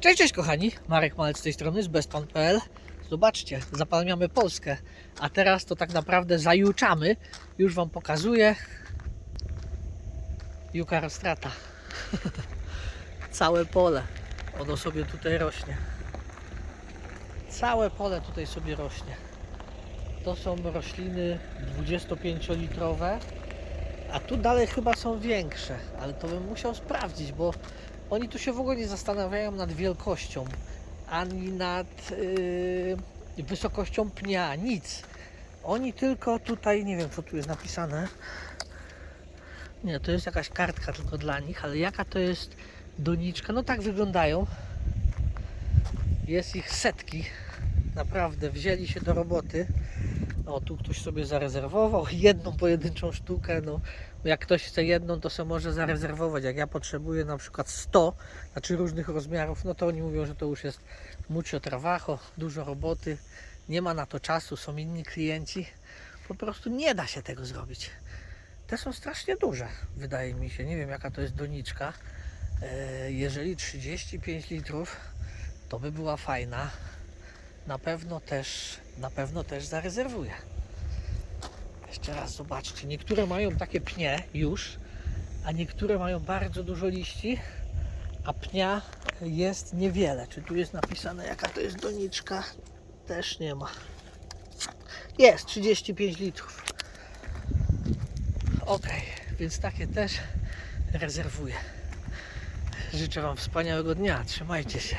Cześć, cześć kochani, Marek Malec z tej strony z bestpan.pl Zobaczcie, zapalniamy Polskę, a teraz to tak naprawdę zajuczamy. Już Wam pokazuję. Juka Rostrata. Całe pole. Ono sobie tutaj rośnie. Całe pole tutaj sobie rośnie. To są rośliny 25-litrowe, a tu dalej chyba są większe, ale to bym musiał sprawdzić, bo oni tu się w ogóle nie zastanawiają nad wielkością, ani nad yy, wysokością pnia, nic. Oni tylko tutaj, nie wiem co tu jest napisane. Nie, to jest jakaś kartka tylko dla nich, ale jaka to jest doniczka? No tak wyglądają. Jest ich setki. Naprawdę, wzięli się do roboty. O, tu ktoś sobie zarezerwował jedną pojedynczą sztukę. No, jak ktoś chce jedną, to sobie może zarezerwować. Jak ja potrzebuję na przykład 100, znaczy różnych rozmiarów, no to oni mówią, że to już jest mucho trabajo, dużo roboty, nie ma na to czasu, są inni klienci. Po prostu nie da się tego zrobić. Te są strasznie duże, wydaje mi się. Nie wiem, jaka to jest doniczka. E, Jeżeli 35 litrów, to by była fajna. Na pewno też, na pewno też zarezerwuję. Jeszcze raz zobaczcie. Niektóre mają takie pnie już, a niektóre mają bardzo dużo liści, a pnia jest niewiele. Czy tu jest napisane, jaka to jest doniczka? Też nie ma. Jest 35 litrów. Ok, więc takie też rezerwuję. Życzę Wam wspaniałego dnia. Trzymajcie się.